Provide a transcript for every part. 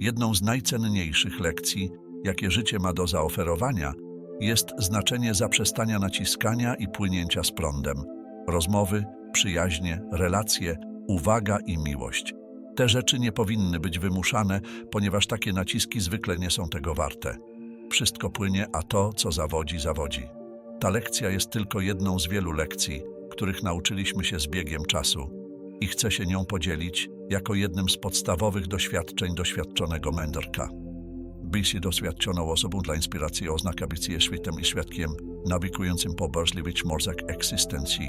Jedną z najcenniejszych lekcji, jakie życie ma do zaoferowania, jest znaczenie zaprzestania naciskania i płynięcia z prądem. Rozmowy, przyjaźnie, relacje, uwaga i miłość. Te rzeczy nie powinny być wymuszane, ponieważ takie naciski zwykle nie są tego warte. Wszystko płynie, a to, co zawodzi, zawodzi. Ta lekcja jest tylko jedną z wielu lekcji, których nauczyliśmy się z biegiem czasu i chcę się nią podzielić jako jednym z podstawowych doświadczeń doświadczonego mędrka. Bysi doświadczoną osobą dla inspiracji oznaka bycie światem i świadkiem nawigacyjnym po burzliwych morzach egzystencji.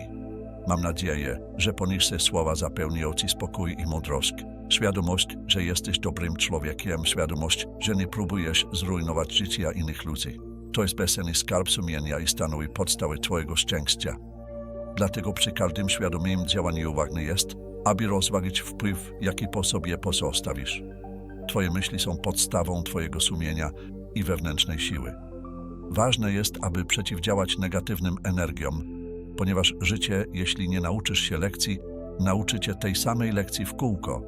Mam nadzieję, że poniższe słowa zapełnią Ci spokój i mądrość. Świadomość, że jesteś dobrym człowiekiem, świadomość, że nie próbujesz zrujnować życia innych ludzi. To jest bezcenny skarb sumienia i stanowi podstawę Twojego szczęścia. Dlatego przy każdym świadomym działaniu ważne jest, aby rozważyć wpływ, jaki po sobie pozostawisz. Twoje myśli są podstawą Twojego sumienia i wewnętrznej siły. Ważne jest, aby przeciwdziałać negatywnym energiom, ponieważ życie, jeśli nie nauczysz się lekcji, nauczy cię tej samej lekcji w kółko.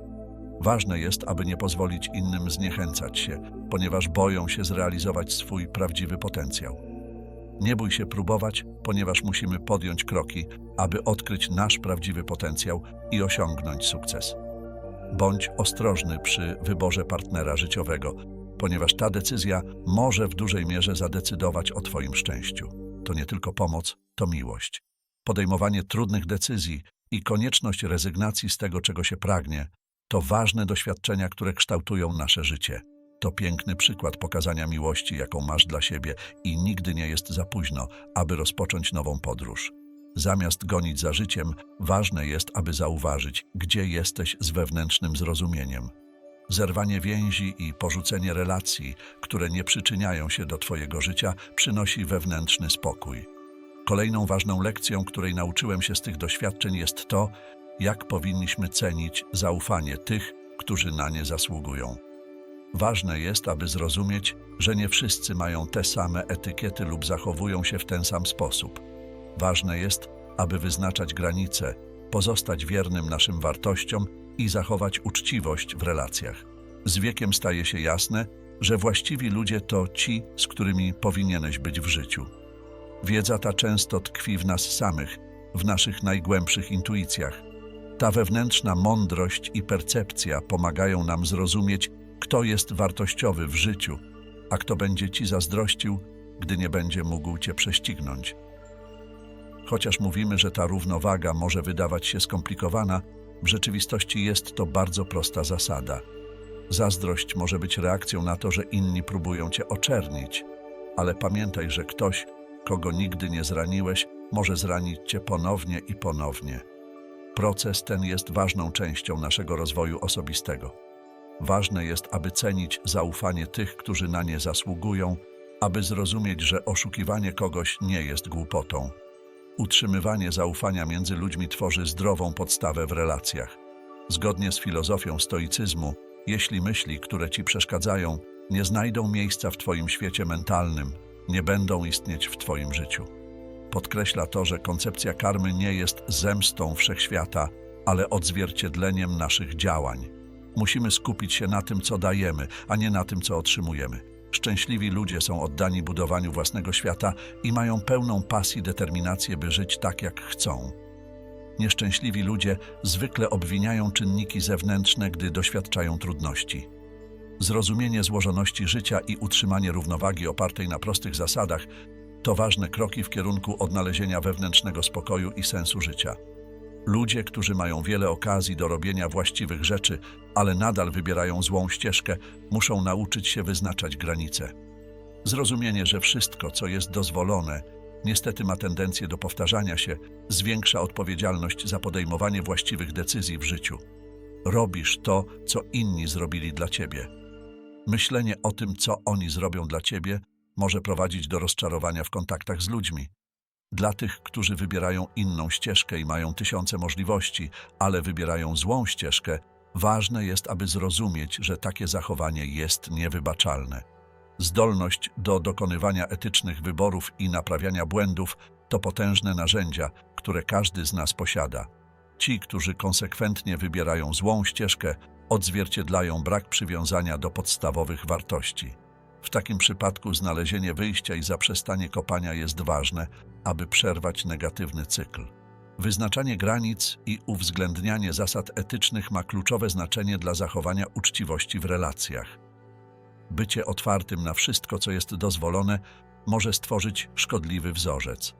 Ważne jest, aby nie pozwolić innym zniechęcać się, ponieważ boją się zrealizować swój prawdziwy potencjał. Nie bój się próbować, ponieważ musimy podjąć kroki, aby odkryć nasz prawdziwy potencjał i osiągnąć sukces. Bądź ostrożny przy wyborze partnera życiowego, ponieważ ta decyzja może w dużej mierze zadecydować o Twoim szczęściu. To nie tylko pomoc, to miłość. Podejmowanie trudnych decyzji i konieczność rezygnacji z tego, czego się pragnie, to ważne doświadczenia, które kształtują nasze życie. To piękny przykład pokazania miłości, jaką masz dla siebie i nigdy nie jest za późno, aby rozpocząć nową podróż. Zamiast gonić za życiem, ważne jest, aby zauważyć, gdzie jesteś z wewnętrznym zrozumieniem. Zerwanie więzi i porzucenie relacji, które nie przyczyniają się do Twojego życia, przynosi wewnętrzny spokój. Kolejną ważną lekcją, której nauczyłem się z tych doświadczeń, jest to, jak powinniśmy cenić zaufanie tych, którzy na nie zasługują. Ważne jest, aby zrozumieć, że nie wszyscy mają te same etykiety lub zachowują się w ten sam sposób. Ważne jest, aby wyznaczać granice, pozostać wiernym naszym wartościom i zachować uczciwość w relacjach. Z wiekiem staje się jasne, że właściwi ludzie to ci, z którymi powinieneś być w życiu. Wiedza ta często tkwi w nas samych, w naszych najgłębszych intuicjach. Ta wewnętrzna mądrość i percepcja pomagają nam zrozumieć, kto jest wartościowy w życiu, a kto będzie ci zazdrościł, gdy nie będzie mógł cię prześcignąć. Chociaż mówimy, że ta równowaga może wydawać się skomplikowana, w rzeczywistości jest to bardzo prosta zasada. Zazdrość może być reakcją na to, że inni próbują cię oczernić, ale pamiętaj, że ktoś, kogo nigdy nie zraniłeś, może zranić cię ponownie i ponownie. Proces ten jest ważną częścią naszego rozwoju osobistego. Ważne jest, aby cenić zaufanie tych, którzy na nie zasługują, aby zrozumieć, że oszukiwanie kogoś nie jest głupotą. Utrzymywanie zaufania między ludźmi tworzy zdrową podstawę w relacjach. Zgodnie z filozofią stoicyzmu, jeśli myśli, które ci przeszkadzają, nie znajdą miejsca w Twoim świecie mentalnym, nie będą istnieć w Twoim życiu. Podkreśla to, że koncepcja karmy nie jest zemstą wszechświata, ale odzwierciedleniem naszych działań. Musimy skupić się na tym, co dajemy, a nie na tym, co otrzymujemy. Szczęśliwi ludzie są oddani budowaniu własnego świata i mają pełną pasji determinację, by żyć tak, jak chcą. Nieszczęśliwi ludzie zwykle obwiniają czynniki zewnętrzne, gdy doświadczają trudności. Zrozumienie złożoności życia i utrzymanie równowagi opartej na prostych zasadach to ważne kroki w kierunku odnalezienia wewnętrznego spokoju i sensu życia. Ludzie, którzy mają wiele okazji do robienia właściwych rzeczy, ale nadal wybierają złą ścieżkę, muszą nauczyć się wyznaczać granice. Zrozumienie, że wszystko, co jest dozwolone, niestety ma tendencję do powtarzania się, zwiększa odpowiedzialność za podejmowanie właściwych decyzji w życiu. Robisz to, co inni zrobili dla ciebie. Myślenie o tym, co oni zrobią dla ciebie, może prowadzić do rozczarowania w kontaktach z ludźmi. Dla tych, którzy wybierają inną ścieżkę i mają tysiące możliwości, ale wybierają złą ścieżkę, ważne jest, aby zrozumieć, że takie zachowanie jest niewybaczalne. Zdolność do dokonywania etycznych wyborów i naprawiania błędów to potężne narzędzia, które każdy z nas posiada. Ci, którzy konsekwentnie wybierają złą ścieżkę, odzwierciedlają brak przywiązania do podstawowych wartości. W takim przypadku znalezienie wyjścia i zaprzestanie kopania jest ważne, aby przerwać negatywny cykl. Wyznaczanie granic i uwzględnianie zasad etycznych ma kluczowe znaczenie dla zachowania uczciwości w relacjach. Bycie otwartym na wszystko, co jest dozwolone, może stworzyć szkodliwy wzorzec.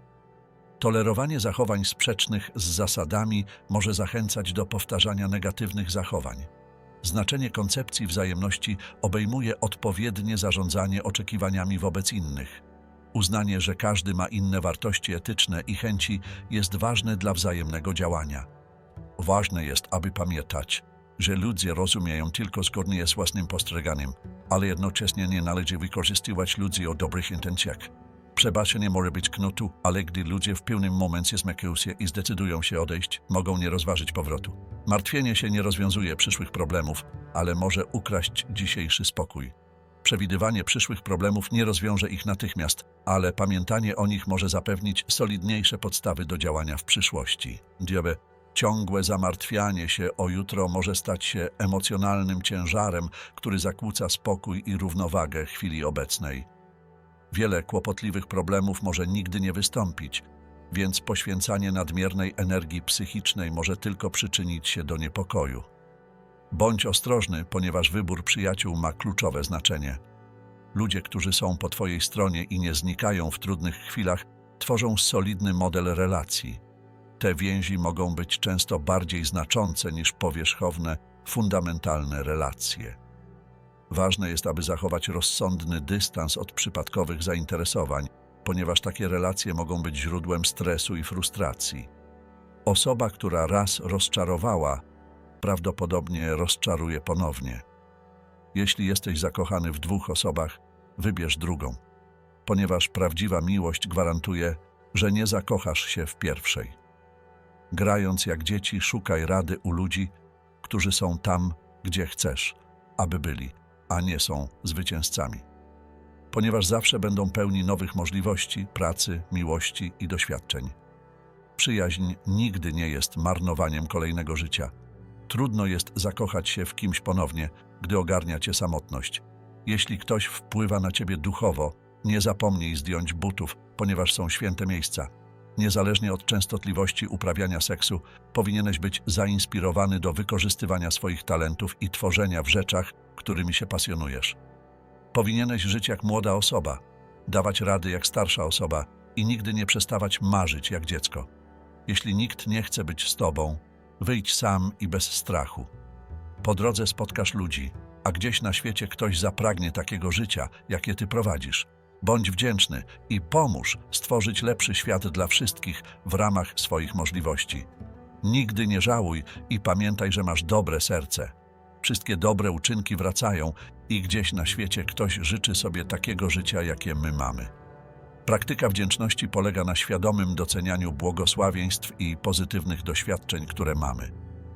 Tolerowanie zachowań sprzecznych z zasadami może zachęcać do powtarzania negatywnych zachowań. Znaczenie koncepcji wzajemności obejmuje odpowiednie zarządzanie oczekiwaniami wobec innych. Uznanie, że każdy ma inne wartości etyczne i chęci jest ważne dla wzajemnego działania. Ważne jest, aby pamiętać, że ludzie rozumieją tylko zgodnie z własnym postrzeganiem, ale jednocześnie nie należy wykorzystywać ludzi o dobrych intencjach. Przebaczenie może być knutu, ale gdy ludzie w pewnym momencie zmykają się i zdecydują się odejść, mogą nie rozważyć powrotu. Martwienie się nie rozwiązuje przyszłych problemów, ale może ukraść dzisiejszy spokój. Przewidywanie przyszłych problemów nie rozwiąże ich natychmiast, ale pamiętanie o nich może zapewnić solidniejsze podstawy do działania w przyszłości. Diabe, ciągłe zamartwianie się o jutro może stać się emocjonalnym ciężarem, który zakłóca spokój i równowagę chwili obecnej. Wiele kłopotliwych problemów może nigdy nie wystąpić, więc poświęcanie nadmiernej energii psychicznej może tylko przyczynić się do niepokoju. Bądź ostrożny, ponieważ wybór przyjaciół ma kluczowe znaczenie. Ludzie, którzy są po Twojej stronie i nie znikają w trudnych chwilach, tworzą solidny model relacji. Te więzi mogą być często bardziej znaczące niż powierzchowne, fundamentalne relacje. Ważne jest, aby zachować rozsądny dystans od przypadkowych zainteresowań, ponieważ takie relacje mogą być źródłem stresu i frustracji. Osoba, która raz rozczarowała, prawdopodobnie rozczaruje ponownie. Jeśli jesteś zakochany w dwóch osobach, wybierz drugą, ponieważ prawdziwa miłość gwarantuje, że nie zakochasz się w pierwszej. Grając jak dzieci, szukaj rady u ludzi, którzy są tam, gdzie chcesz, aby byli, a nie są zwycięzcami. Ponieważ zawsze będą pełni nowych możliwości, pracy, miłości i doświadczeń. Przyjaźń nigdy nie jest marnowaniem kolejnego życia. Trudno jest zakochać się w kimś ponownie, gdy ogarnia cię samotność. Jeśli ktoś wpływa na ciebie duchowo, nie zapomnij zdjąć butów, ponieważ są święte miejsca. Niezależnie od częstotliwości uprawiania seksu, powinieneś być zainspirowany do wykorzystywania swoich talentów i tworzenia w rzeczach, którymi się pasjonujesz. Powinieneś żyć jak młoda osoba, dawać rady jak starsza osoba i nigdy nie przestawać marzyć jak dziecko. Jeśli nikt nie chce być z tobą, wyjdź sam i bez strachu. Po drodze spotkasz ludzi, a gdzieś na świecie ktoś zapragnie takiego życia, jakie ty prowadzisz. Bądź wdzięczny i pomóż stworzyć lepszy świat dla wszystkich w ramach swoich możliwości. Nigdy nie żałuj i pamiętaj, że masz dobre serce. Wszystkie dobre uczynki wracają i gdzieś na świecie ktoś życzy sobie takiego życia, jakie my mamy. Praktyka wdzięczności polega na świadomym docenianiu błogosławieństw i pozytywnych doświadczeń, które mamy.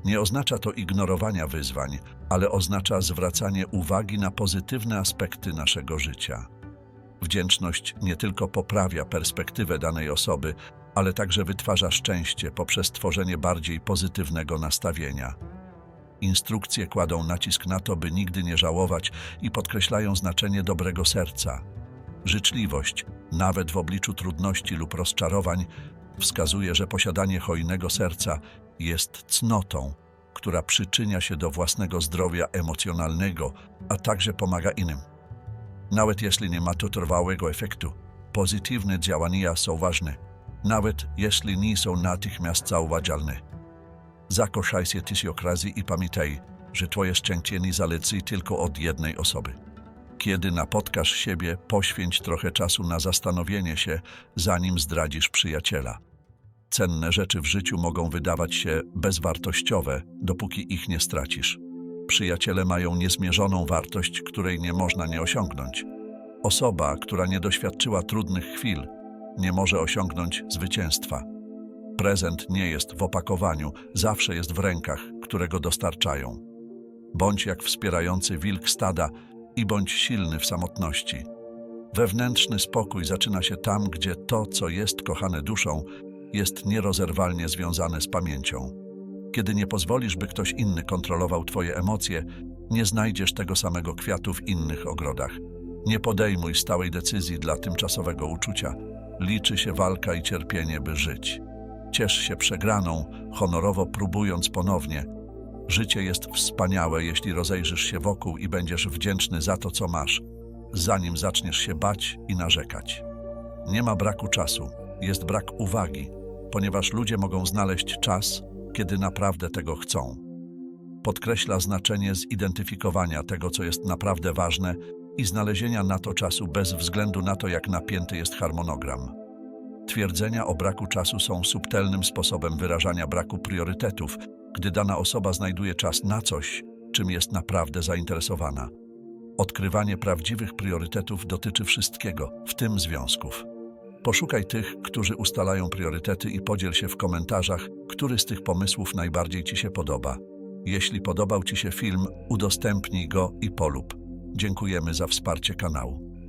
Nie oznacza to ignorowania wyzwań, ale oznacza zwracanie uwagi na pozytywne aspekty naszego życia. Wdzięczność nie tylko poprawia perspektywę danej osoby, ale także wytwarza szczęście poprzez tworzenie bardziej pozytywnego nastawienia. Instrukcje kładą nacisk na to, by nigdy nie żałować i podkreślają znaczenie dobrego serca. Życzliwość, nawet w obliczu trudności lub rozczarowań, wskazuje, że posiadanie hojnego serca jest cnotą, która przyczynia się do własnego zdrowia emocjonalnego, a także pomaga innym. Nawet jeśli nie ma to trwałego efektu, pozytywne działania są ważne, nawet jeśli nie są natychmiast zauważalne. Zakochaj się tysiąc razy i pamiętaj, że twoje szczęście nie zależy tylko od jednej osoby. Kiedy napotkasz siebie, poświęć trochę czasu na zastanowienie się, zanim zdradzisz przyjaciela. Cenne rzeczy w życiu mogą wydawać się bezwartościowe, dopóki ich nie stracisz. Przyjaciele mają niezmierzoną wartość, której nie można nie osiągnąć. Osoba, która nie doświadczyła trudnych chwil, nie może osiągnąć zwycięstwa. Prezent nie jest w opakowaniu, zawsze jest w rękach, które go dostarczają. Bądź jak wspierający wilk stada i bądź silny w samotności. Wewnętrzny spokój zaczyna się tam, gdzie to, co jest kochane duszą, jest nierozerwalnie związane z pamięcią. Kiedy nie pozwolisz, by ktoś inny kontrolował Twoje emocje, nie znajdziesz tego samego kwiatu w innych ogrodach. Nie podejmuj stałej decyzji dla tymczasowego uczucia. Liczy się walka i cierpienie, by żyć. Ciesz się przegraną, honorowo próbując ponownie. Życie jest wspaniałe, jeśli rozejrzysz się wokół i będziesz wdzięczny za to, co masz, zanim zaczniesz się bać i narzekać. Nie ma braku czasu, jest brak uwagi, ponieważ ludzie mogą znaleźć czas, kiedy naprawdę tego chcą. Podkreśla znaczenie zidentyfikowania tego, co jest naprawdę ważne i znalezienia na to czasu bez względu na to, jak napięty jest harmonogram. Twierdzenia o braku czasu są subtelnym sposobem wyrażania braku priorytetów, gdy dana osoba znajduje czas na coś, czym jest naprawdę zainteresowana. Odkrywanie prawdziwych priorytetów dotyczy wszystkiego, w tym związków. Poszukaj tych, którzy ustalają priorytety i podziel się w komentarzach, który z tych pomysłów najbardziej Ci się podoba. Jeśli podobał Ci się film, udostępnij go i polub. Dziękujemy za wsparcie kanału.